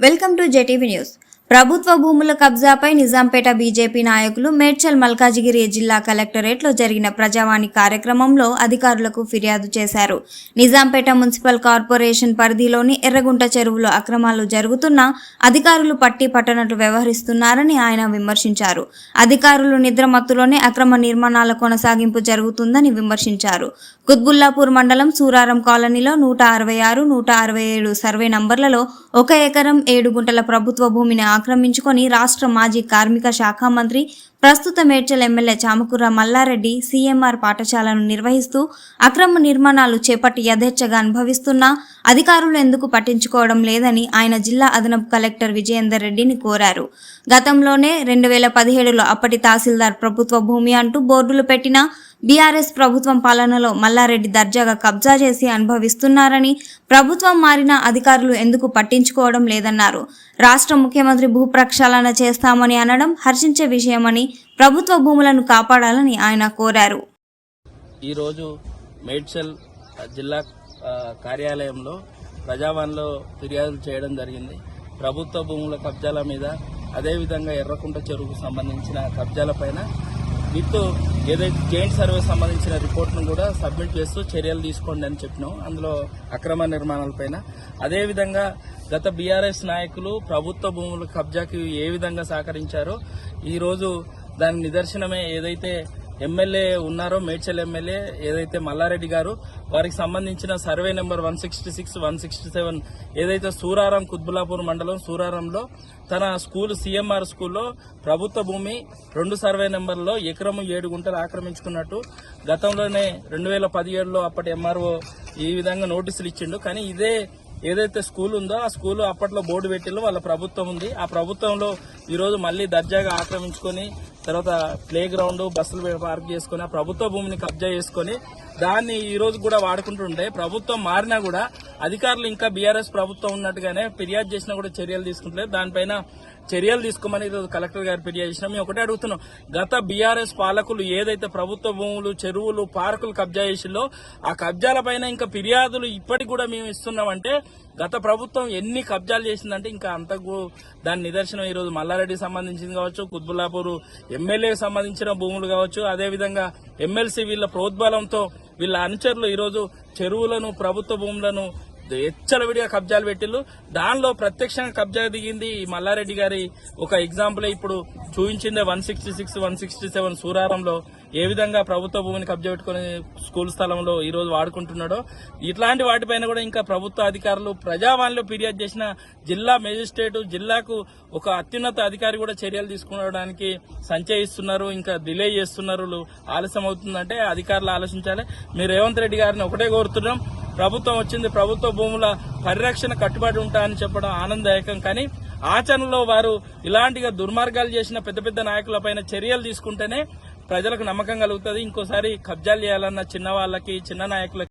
Welcome to జెటీవీ news ప్రభుత్వ భూముల కబ్జాపై Nizampet BJP నాయకులు మేడ్చల్ మల్కాజిగిరి జిల్లా కలెక్టరేట్లో జరిగిన ప్రజావాణి కార్యక్రమంలో అధికారులకు ఫిర్యాదు చేశారు. నిజాంపేట మున్సిపల్ కార్పొరేషన్ పరిధిలోని ఎర్రగుంట చెరువులో అక్రమాలు జరుగుతున్నా అధికారులు పట్టి పట్టనట్లు వ్యవహరిస్తున్నారని ఆయన విమర్శించారు. అధికారులు నిద్రమత్తులోనే అక్రమ నిర్మాణాల కొనసాగింపు జరుగుతుందని విమర్శించారు. కుత్బుల్లాపూర్ మండలం సూరారం కాలనీలో నూట అరవై ఆరు నూట అరవై ఏడు సర్వే నంబర్లలో ఒక ఎకరం ఏడు గుంటల ప్రభుత్వ భూమిని ఆక్రమించుకొని రాష్ట్ర మాజీ కార్మిక శాఖ మంత్రి ప్రస్తుత మేడ్చల్ ఎమ్మెల్యే చామకూర మల్లారెడ్డి సీఎంఆర్ పాఠశాలను నిర్వహిస్తూ అక్రమ నిర్మాణాలు చేపట్టి యథేచ్ఛగా అనుభవిస్తున్నా అధికారులు ఎందుకు పట్టించుకోవడం లేదని ఆయన జిల్లా అదనపు కలెక్టర్ విజయేందర్ రెడ్డిని కోరారు. గతంలోనే రెండు వేల పదిహేడులో అప్పటి తహసీల్దార్ ప్రభుత్వ భూమి అంటూ బోర్డులు పెట్టినా బీఆర్ఎస్ ప్రభుత్వం పాలనలో మల్లారెడ్డి దర్జాగా కబ్జా చేసి అనుభవిస్తున్నారని ప్రభుత్వం మారిన అధికారులు ఎందుకు పట్టించుకోవడం లేదన్నారు. రాష్ట్ర ముఖ్యమంత్రి భూ ప్రక్షాళన చేస్తామని అనడం హర్షించే విషయమని ప్రభుత్వ భూములను కాపాడాలని ఆయన కోరారు. ఈరోజు మేడ్చల్ జిల్లా కార్యాలయంలో ప్రజావాణిలో ఫిర్యాదులు చేయడం జరిగింది. ప్రభుత్వ భూముల కబ్జాల మీద అదేవిధంగా ఎర్రకుంట చెరువుకు సంబంధించిన కబ్జాల పైన విత్ ఏదైతే జాయింట్ సర్వే సంబంధించిన రిపోర్ట్ను కూడా సబ్మిట్ చేస్తూ చర్యలు తీసుకోండి అని చెప్పినాం. అందులో అక్రమ నిర్మాణాలపైన అదేవిధంగా గత బీఆర్ఎస్ నాయకులు ప్రభుత్వ భూముల కబ్జాకి ఏ విధంగా సహకరించారో ఈరోజు దాని నిదర్శనమే ఏదైతే ఎమ్మెల్యే ఉన్నారో మేడ్చల్ ఎమ్మెల్యే ఏదైతే మల్లారెడ్డి గారు వారికి సంబంధించిన survey number one sixty six one sixty seven ఏదైతే సూరారం కుత్బులాపూర్ మండలం సూరారంలో తన స్కూల్ సీఎంఆర్ స్కూల్లో ప్రభుత్వ భూమి రెండు సర్వే నెంబర్లో ఎకరము ఏడు గుంటలు ఆక్రమించుకున్నట్టు గతంలోనే రెండు వేల పదిహేడులో అప్పటి ఎంఆర్ఓ ఈ విధంగా నోటీసులు ఇచ్చిండు. కానీ ఇదే ఏదైతే స్కూల్ ఉందో ఆ స్కూల్ అప్పట్లో బోర్డు పెట్టిలో వాళ్ళ ప్రభుత్వం ఉంది. ఆ ప్రభుత్వంలో ఈరోజు మళ్ళీ దర్జాగా ఆక్రమించుకొని తర్వాత ప్లే గ్రౌండ్ బస్సులు పార్క్ చేసుకుని ఆ ప్రభుత్వ భూమిని కబ్జా చేసుకొని దాన్ని ఈ రోజు కూడా వాడుకుంటుంటే ప్రభుత్వం మారినా కూడా అధికారులు ఇంకా బీఆర్ఎస్ ప్రభుత్వం ఉన్నట్టుగానే ఫిర్యాదు చేసినా కూడా చర్యలు తీసుకుంటలేదు. దానిపైన చర్యలు తీసుకోమని కలెక్టర్ గారు ఫిర్యాదు చేసినా. మేము ఒకటే అడుగుతున్నాం. గత బీఆర్ఎస్ పాలకులు ఏదైతే ప్రభుత్వ భూములు చెరువులు పార్కులు కబ్జా చేసిందో ఆ కబ్జాల పైన ఇంకా ఫిర్యాదులు ఇప్పటికి కూడా మేము ఇస్తున్నామంటే గత ప్రభుత్వం ఎన్ని కబ్జాలు చేసిందంటే ఇంకా అంతకు దాని నిదర్శనం ఈరోజు మల్లారెడ్డికి సంబంధించింది కావచ్చు కుత్బుల్లాపూర్ ఎమ్మెల్యేకి సంబంధించిన భూములు కావచ్చు అదేవిధంగా ఎమ్మెల్సీ వీళ్ళ ప్రోద్బలంతో వీళ్ళ అనుచరులు ఈరోజు చెరువులను ప్రభుత్వ భూములను ఎచ్చలవిడిగా కబ్జాలు పెట్టిల్లు. దానిలో ప్రత్యక్షంగా కబ్జా దిగింది ఈ మల్లారెడ్డి గారి ఒక ఎగ్జాంపుల్. ఇప్పుడు చూపించిందే one sixty six one sixty seven సూరారంలో ఏ విధంగా ప్రభుత్వ భూమిని కబ్జా పెట్టుకుని స్కూల్ స్థలంలో ఈ రోజు వాడుకుంటున్నాడో. ఇట్లాంటి వాటిపైన కూడా ఇంకా ప్రభుత్వ అధికారులు ప్రజావాణిలో ఫిర్యాదు చేసిన జిల్లా మేజిస్ట్రేట్ జిల్లాకు ఒక అత్యున్నత అధికారి కూడా చర్యలు తీసుకోవడానికి సంచయిస్తున్నారు. ఇంకా డిలే చేస్తున్నారు. ఆలస్యం అవుతుందంటే అధికారులు ఆలోచించాలి. మీరు రేవంత్ రెడ్డి గారిని ఒకటే కోరుతున్నాం. ప్రభుత్వం వచ్చింది ప్రభుత్వ భూముల పరిరక్షణ కట్టుబడి ఉంటా అని చెప్పడం ఆనందదాయకం. కానీ ఆచరణలో వారు ఇలాంటిగా దుర్మార్గాలు చేసిన పెద్ద పెద్ద నాయకులపైన చర్యలు తీసుకుంటేనే ప్రజలకు నమ్మకం కలుగుతుంది. ఇంకోసారి కబ్జాలు చేయాలన్న చిన్న వాళ్ళకి చిన్న నాయకులకి